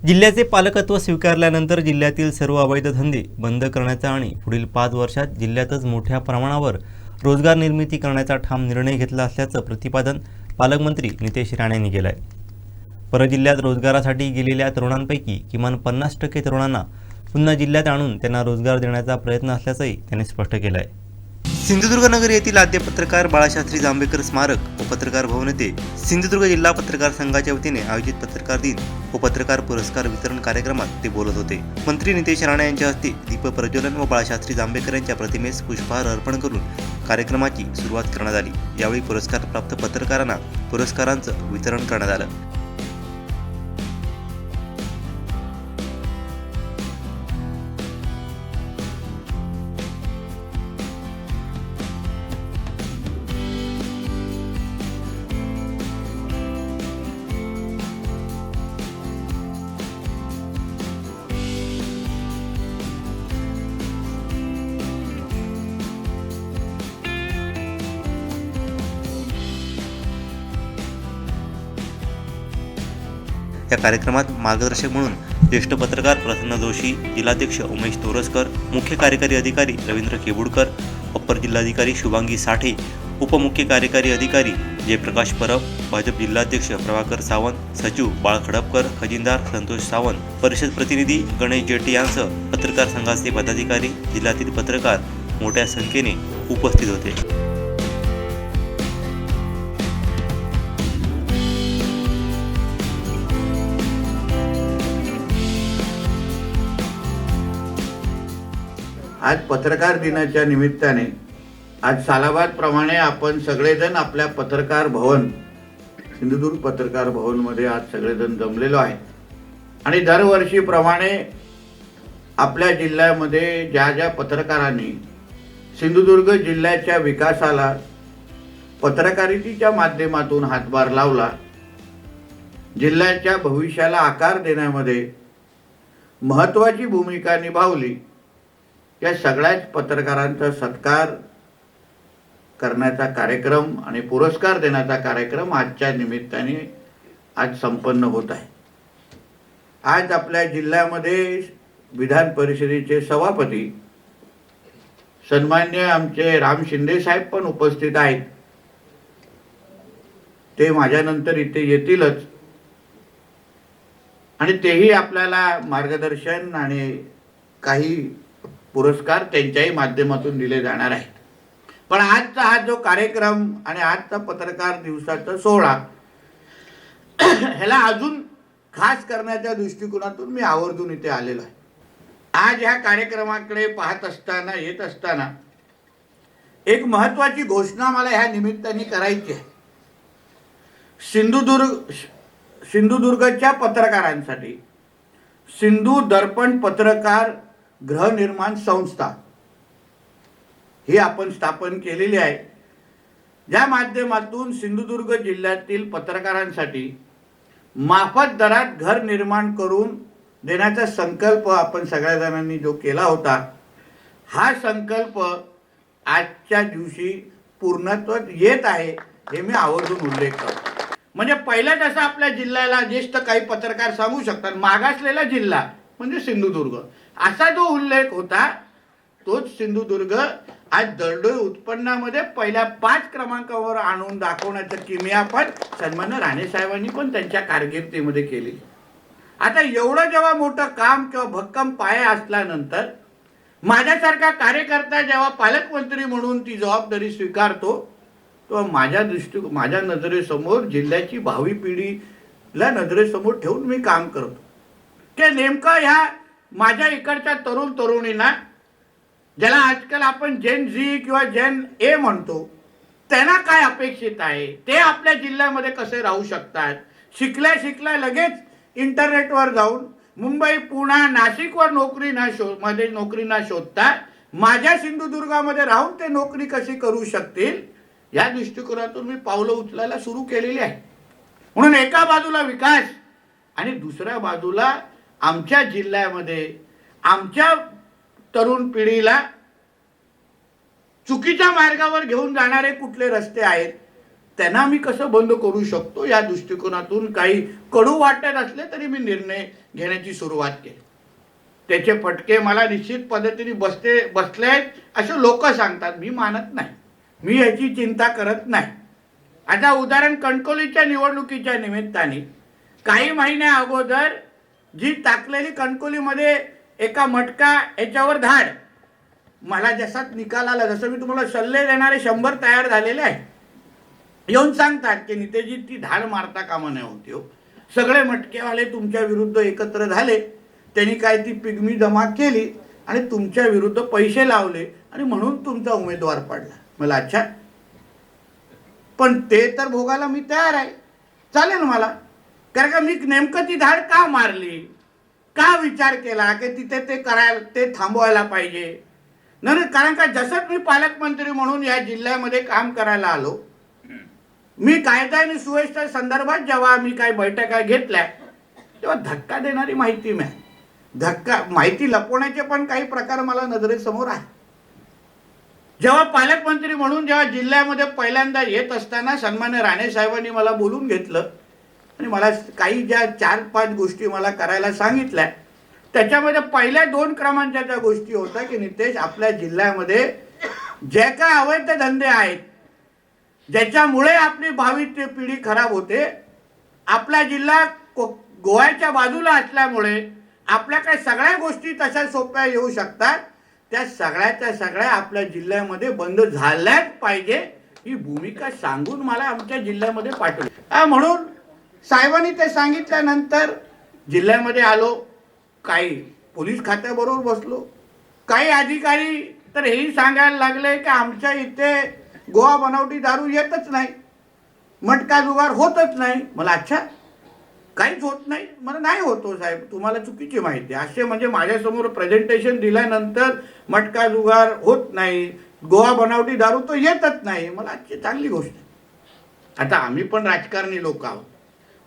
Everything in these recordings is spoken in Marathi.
जिल्ह्याचे पालकत्व स्वीकारल्यानंतर जिल्ह्यातील सर्व अवैध धंदे बंद करण्याचा आणि पुढील पाच वर्षात जिल्ह्यातच मोठ्या प्रमाणावर रोजगार निर्मिती करण्याचा ठाम निर्णय घेतला असल्याचं प्रतिपादन पालकमंत्री नितेश राणे यांनी केलं आहे परजिल्ह्यात रोजगारासाठी गेलेल्या तरुणांपैकी किमान पन्नास टक्के तरुणांना पुन्हा जिल्ह्यात आणून त्यांना रोजगार देण्याचा प्रयत्न असल्याचंही त्यांनी स्पष्ट केलं आहे सिंधुदुर्ग नगर येथील आद्य पत्रकार बाळाशास्त्री जांभेकर स्मारक व पत्रकार भवन येथे सिंधुदुर्ग जिल्हा पत्रकार संघाच्या वतीने आयोजित पत्रकार दिन व पत्रकार पुरस्कार वितरण कार्यक्रमात ते बोलत होते. मंत्री नितेश राणे यांच्या हस्ते दीप प्रज्वलन व बाळाशास्त्री जांभेकर यांच्या प्रतिमेस पुष्पहार अर्पण करून कार्यक्रमाची सुरुवात करण्यात आली. यावेळी पुरस्कार प्राप्त पत्रकारांना पुरस्कारांचं वितरण करण्यात आलं. या कार्यक्रमात मार्गदर्शक म्हणून ज्येष्ठ पत्रकार प्रसन्न जोशी जिल्हाध्यक्ष उमेश तोरसकर मुख्य कार्यकारी अधिकारी रवींद्र केबुडकर अप्पर जिल्हाधिकारी शुभांगी साठे उपमुख्य कार्यकारी अधिकारी जयप्रकाश परब भाजप जिल्हाध्यक्ष प्रभाकर सावंत सचिव बाळ खडपकर खजिनदार संतोष सावंत परिषद प्रतिनिधी गणेश जेट्टी यांसह पत्रकार संघाचे पदाधिकारी जिल्ह्यातील पत्रकार मोठ्या संख्येने उपस्थित होते. आज पत्रकार दिनाच्या निमित्ताने आज सालाबाद प्रमाणे आपण सगळेजण आपल्या पत्रकार भवन सिंधुदुर्ग पत्रकार भवनमध्ये आज सगळेजण जमलेलो आहे. आणि दरवर्षीप्रमाणे आपल्या जिल्ह्यामध्ये ज्या ज्या पत्रकारांनी सिंधुदुर्ग जिल्ह्याच्या विकासाला पत्रकारितेच्या माध्यमातून हातभार लावला जिल्ह्याच्या भविष्याला आकार देण्यामध्ये महत्त्वाची भूमिका निभावली या सगळ्याच पत्रकारांचा सत्कार करण्याचा कार्यक्रम आणि पुरस्कार देण्याचा कार्यक्रम आजच्या निमित्ताने आज संपन्न होत आहे. आज आपल्या जिल्ह्यामध्ये विधान परिषदेचे सभापती सन्मान्य आमचे राम शिंदे साहेब पण उपस्थित आहेत. ते माझ्यानंतर इथे येतीलच. आणि तेही आपल्याला मार्गदर्शन आणि काही पुरस्कार त्यांच्याही माध्यमातून दिले जाणार आहेत. पण आजचा हा जो कार्यक्रम आणि आजचा पत्रकार दिवसाचा सोहळा ह्याला अजून खास करण्याच्या दृष्टिकोनातून मी आवर्जून इथे आलेलो आहे. आज ह्या कार्यक्रमाकडे पाहत असताना येत असताना एक महत्वाची घोषणा मला ह्या निमित्ताने करायची आहे. सिंधुदुर्ग सिंधुदुर्गच्या पत्रकारांसाठी सिंधू दर्पण पत्रकार गृहनिर्माण संस्था ही आपण स्थापन केलेली आहे. ज्या माध्यमातून सिंधुदुर्ग जिल्ह्यातील पत्रकारांसाठी माफत दरात घर निर्माण करून देण्याचा संकल्प आपण सगळ्या जणांनी जो केला होता हा संकल्प आजच्या दिवशी पूर्णत्व येत आहे हे मी आवर्जून उल्लेख करतो. म्हणजे पहिल्या जसं आपल्या जिल्ह्याला ज्येष्ठ काही पत्रकार सांगू शकतात मागासलेला जिल्हा म्हणजे सिंधुदुर्ग. असा जो उल्लेख होता तोच सिंधुदुर्ग आज दरडोई उत्पन्नामध्ये पहिल्या पाच क्रमांकावर आणून दाखवण्याचं किमिया पण सन्मान्य राणे साहेबांनी पण त्यांच्या कारकिर्दीमध्ये केली आता एवढं जेव्हा मोठं काम किंवा भक्कम पाया असल्यानंतर माझ्यासारखा कार्यकर्ता जेव्हा पालकमंत्री म्हणून ती जबाबदारी स्वीकारतो तेव्हा माझ्या दृष्टी माझ्या नजरेसमोर जिल्ह्याची भावी पिढीला नजरेसमोर ठेवून मी काम करतो. हे नेमकं ह्या माझ्या इकडच्या तरुण तरुणींना ज्याला आजकाल आपण जेन झी किंवा जेन ए म्हणतो त्यांना काय अपेक्षित आहे? ते आपल्या जिल्ह्यामध्ये कसे राहू शकतात? शिकल्या शिकल्या लगेच इंटरनेटवर जाऊन मुंबई पुणे नाशिकवर नोकरी ना शो मध्ये नोकरी ना शोधता माझ्या सिंधुदुर्गामध्ये राहून ते नोकरी कशी करू शकतील? या दृष्टिकोनातून मी पावलं उचलायला सुरू केलेली आहे. म्हणून एका बाजूला विकास आणि दुसऱ्या बाजूला आमच्या जिल्ह्यामध्ये आमच्या तरुण पिढीला चुकीच्या मार्गावर घेऊन जाणारे कुठले रस्ते आहेत त्यांना मी कसं बंद करू शकतो या दृष्टिकोनातून काही कडू वाटत असले तरी मी निर्णय घेण्याची सुरुवात केली. त्याचे फटके मला निश्चित पद्धतीने बसते बसले आहेत असे लोक सांगतात. मी मानत नाही. मी याची चिंता करत नाही. आता उदाहरण कणकोलीच्या निवडणुकीच्या निमित्ताने काही महिन्या अगोदर जी टाकलेली कणकोलीमध्ये एका मटका याच्यावर धाड. मला जसा निकाल आला जसं मी तुम्हाला सल्ले देणारे शंभर तयार झालेले आहे. येऊन सांगतात की नितेजी ती धाड मारता कामा नाही होती हो. सगळे मटकेवाले तुमच्या विरुद्ध एकत्र झाले. त्यांनी काय ती पिगमी जमा केली आणि तुमच्या विरुद्ध पैसे लावले आणि म्हणून तुमचा उमेदवार पडला. मला अच्छा. पण ते तर भोगायला मी तयार आहे. चालेल मला. कारण का मी नेमकं ती धाड का मारली? का विचार केला की तिथे ते करायला ते थांबवायला पाहिजे? नाही कारण का जसंच मी पालकमंत्री म्हणून या जिल्ह्यामध्ये काम करायला आलो मी कायदा आणि सुव्यवस्था संदर्भात जेव्हा मी काही बैठका घेतल्या तेव्हा धक्का देणारी माहिती मिळाली. धक्का माहिती लपवण्याचे पण काही प्रकार मला नजरेसमोर आहे जेव्हा पालकमंत्री म्हणून जेव्हा जिल्ह्यामध्ये पहिल्यांदा येत असताना सन्मान्य राणे साहेबांनी मला बोलून घेतलं आणि मला काही ज्या चार पाच गोष्टी मला करायला सांगितल्या त्याच्यामध्ये पहिल्या दोन क्रमांकाच्या त्या गोष्टी होत्या की नितेश आपल्या जिल्ह्यामध्ये जे काय अवैध धंदे आहेत ज्याच्यामुळे आपली भावी पिढी खराब होते आपला जिल्हा को- गोव्याच्या बाजूला असल्यामुळे आपल्याकडे सगळ्या गोष्टी तशा सोप्या येऊ शकतात. त्या सगळ्याच्या सगळ्या आपल्या जिल्ह्यामध्ये बंद झाल्याच पाहिजे ही भूमिका सांगून मला आमच्या जिल्ह्यामध्ये पाठवली. म्हणून साहेबांनी ते सांगितल्यानंतर जिल्ह्यामध्ये आलो. काही पोलीस खात्याबरोबर बसलो. काही अधिकारी तर हेही सांगायला लागले की आमच्या इथे गोवा बनावटी दारू येतच नाही. मटका जुगार होतच नाही. मला अच्छा काहीच होत नाही. मला नाही होतो हो साहेब. तुम्हाला चुकीची माहिती आहे. असे म्हणजे माझ्यासमोर प्रेझेंटेशन दिल्यानंतर मटका जुगार होत नाही. गोवा बनावटी दारू तो येतच नाही. मला आजची चांगली गोष्ट आता आम्ही पण राजकारणी लोक आहोत.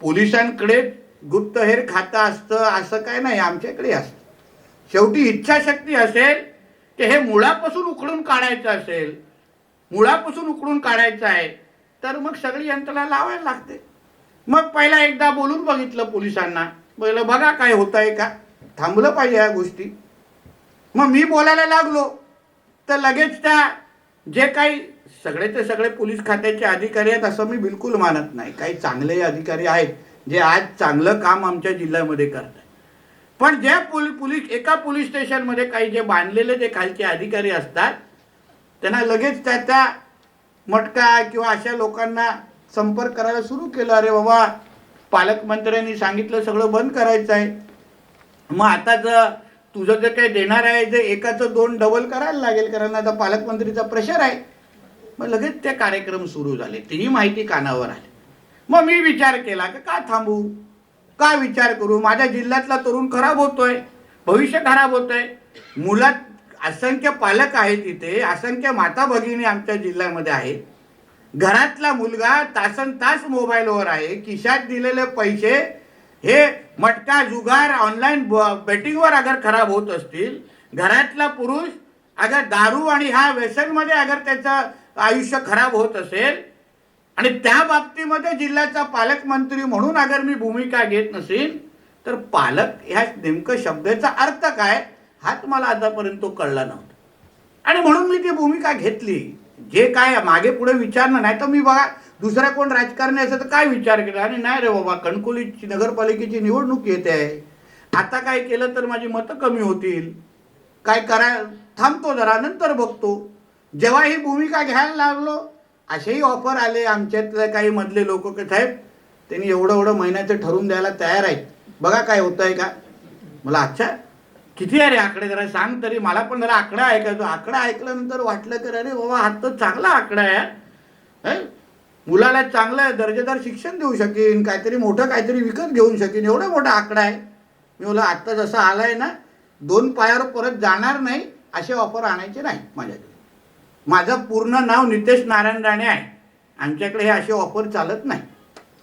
पोलिसांकडे गुप्तहेर खातं असतं असं काय नाही. आमच्याकडे असतं. शेवटी इच्छाशक्ती असेल ते हे मुळापासून उखडून काढायचं असेल मुळापासून उखडून काढायचं आहे तर मग सगळी यंत्रणा लावायला लागते. मग पहिला एकदा बोलून बघितलं पोलिसांना. पहिलं बघा काय होत आहे का? थांबलं पाहिजे या गोष्टी. मग मी बोलायला लागलो. तर लगेच त्या जे काही सगळे ते सगळे पोलीस खात्याचे अधिकारी आहेत असं मी बिलकुल मानत नाही. काही चांगले अधिकारी आहेत जे आज चांगलं काम आमच्या जिल्ह्यामध्ये करत पण ज्या पोली पोलीस एका पोलीस स्टेशनमध्ये काही जे बांधलेले जे खालचे अधिकारी असतात त्यांना लगेच त्या त्या मटका किंवा अशा लोकांना संपर्क करायला सुरू केलं. अरे बाबा पालकमंत्र्यांनी सांगितलं सगळं बंद करायचं आहे. मग आता जर तुझं जे काही देणार आहे जे एकाचं दोन डबल करायला लागेल कारण आता पालकमंत्रीचा प्रेशर आहे. मग लगेच ते कार्यक्रम सुरू झाले. तीही माहिती कानावर आली. मग मी विचार केला की का थांबू? का विचार करू? माझ्या जिल्ह्यातला तरुण खराब होतोय. भविष्य खराब होतंय. मुलात असंख्य पालक आहेत इथे. असंख्य माता भगिनी आमच्या जिल्ह्यामध्ये आहेत. घरातला मुलगा तासन तास मोबाईलवर आहे. खिशात दिलेले पैसे हे मटका जुगार ऑनलाईन बेटिंगवर अगर खराब होत असतील घरातला पुरुष अगर दारू आणि ह्या व्यसनमध्ये अगर त्याचा आयुष्य खराब होत असेल आणि त्या बाबतीमध्ये जिल्ह्याचा पालकमंत्री म्हणून अगर मी भूमिका घेत नसेल तर पालक ह्या नेमकं शब्दाचा अर्थ काय हाच मला आतापर्यंत तो कळला नव्हता. आणि म्हणून मी ती भूमिका घेतली. जे काय मागे पुढे विचारणं नाही तर मी बघा दुसरा कोण राजकारणी असं तर काय विचार केला? आणि नाही रे बाबा कणकोलीची नगरपालिकेची निवडणूक येते. आहे आता काय केलं तर माझी मतं कमी होतील. काय करा थांबतो जरा नंतर बघतो. जेव्हा ही भूमिका घ्यायला लागलो असेही ऑफर आले आमच्यातले काही मधले लोक की साहेब त्यांनी एवढं एवढं महिन्याचं ठरवून द्यायला तयार आहेत. बघा काय होतं आहे का? मला अच्छा किती अरे आकडे जरा सांग तरी. मला पण जरा आकडा ऐकायचो. आकडा ऐकल्यानंतर वाटलं तर अरे बाबा हा तर चांगला आकडा आहे मुलाला चांगलं दर्जेदार शिक्षण देऊ शकेन काहीतरी मोठं काहीतरी विकत घेऊन शकेन. एवढा मोठा आकडा आहे. मी बोला आत्ता जसा आहे ना दोन पायावर परत जाणार नाही असे ऑफर आणायचे नाही माझ्याकडे. माझं पूर्ण नाव नितेश नारायण राणे आहे. आमच्याकडे हे असे ऑफर चालत नाही.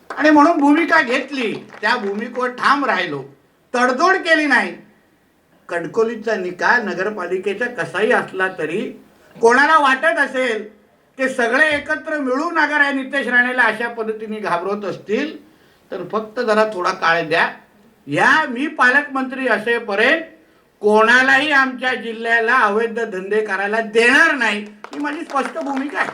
आणि म्हणून भूमिका घेतली. त्या भूमिकेवर ठाम राहिलो. तडजोड केली नाही. कणकोलीचा निकाल नगरपालिकेचा कसाही असला तरी कोणाला वाटत असेल ते सगळे एकत्र मिळून अगर या नितेश राणेला अशा पद्धतीने घाबरवत असतील तर फक्त जरा थोडा काळ द्या. या मी पालकमंत्री असेपर्यंत कोणालाही आमच्या जिल्ह्याला अवैध धंदे करायला देणार नाही. ही माझी स्पष्ट भूमिका आहे.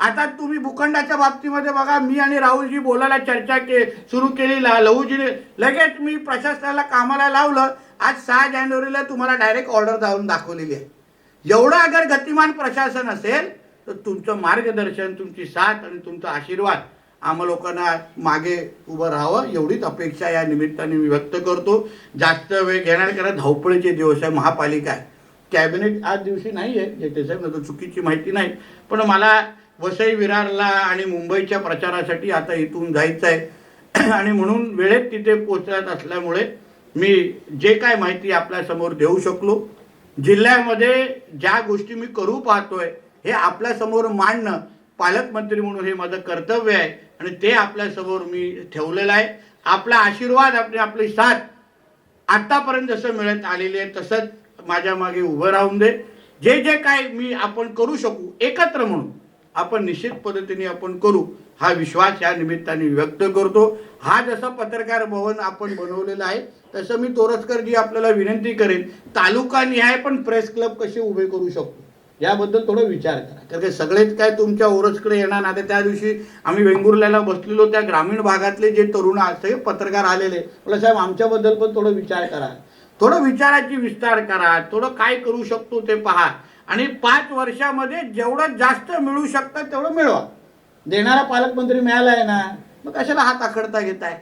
आता तुम्ही भूखंडाच्या बाबतीमध्ये बघा मी आणि राहुलजी बोलायला चर्चा के सुरू केली लहूजीने लगेच मी प्रशासनाला कामाला लावलं. आज सहा जानेवारीला तुम्हाला डायरेक्ट ऑर्डर जाऊन दाखवलेली आहे. एवढं अगर गतिमान प्रशासन असेल तर तुमचं मार्गदर्शन तुमची साथ आणि तुमचा आशीर्वाद आम्हा लोकांना मागे उभं राहावं एवढीच अपेक्षा या निमित्ताने मी व्यक्त करतो. जास्त वेळ घेणार कारण धावपळीचे दिवस आहे महापालिका आहे. कॅबिनेट आज दिवशी नाही आहे जे त्याच्यात चुकीची माहिती नाही. पण मला वसई विरारला आणि मुंबईच्या प्रचारासाठी आता इथून जायचं आहे आणि म्हणून वेळेत तिथे पोचत असल्यामुळे मी जे काय माहिती आपल्यासमोर देऊ शकलो. जिल्ह्यामध्ये ज्या गोष्टी मी करू पाहतोय हे आपल्यासमोर मांडणं पालकमंत्री म्हणून हे माझं कर्तव्य आहे आणि ते आपल्यासमोर मी ठेवलेलं आहे. आपला आशीर्वाद आपली आपली साथ आतापर्यंत जसं मिळत आलेली आहे तसंच माझ्या मागे उभं राहून दे. जे जे काय मी आपण करू शकू एकत्र म्हणून आपण निश्चित पद्धतीने आपण करू हा विश्वास या निमित्ताने व्यक्त करतो. हा जसा पत्रकार भवन आपण बनवलेला आहे तसं मी तोरसकरजी आपल्याला विनंती करेन तालुका निहाय पण प्रेस क्लब कसे उभे करू शकतो? याबद्दल थोडं विचार करा. कारण की सगळेच काय तुमच्या ओरसकडे येणार ना त्या दिवशी आम्ही वेंगुर्ल्याला बसलेलो त्या ग्रामीण भागातले जे तरुण आहेत, सगळे पत्रकार आलेले मला साहेब आमच्याबद्दल पण थोडं विचार करा. थोडं विचाराची विस्तार करा. थोडं काय करू शकतो ते पहा. आणि पाच वर्षामध्ये जेवढं जास्त मिळू शकतं तेवढं मिळवा. देणारा पालकमंत्री मिळाला आहे ना मग कशाला हात आखडता घेताय?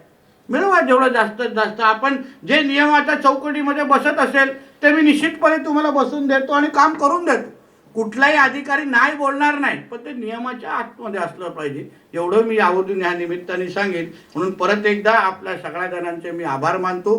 मिळवा जेवढं जास्तीत जास्त. आपण जे नियमाच्या चौकटीमध्ये बसत असेल ते मी निश्चितपणे तुम्हाला बसून देतो आणि काम करून देतो. कुठलाही अधिकारी नाही बोलणार नाही. पण ते नियमाच्या आतमध्ये असलं पाहिजे. एवढं मी आवर्जून या निमित्ताने सांगेन. म्हणून परत एकदा आपल्या सगळ्या जणांचे मी आभार मानतो.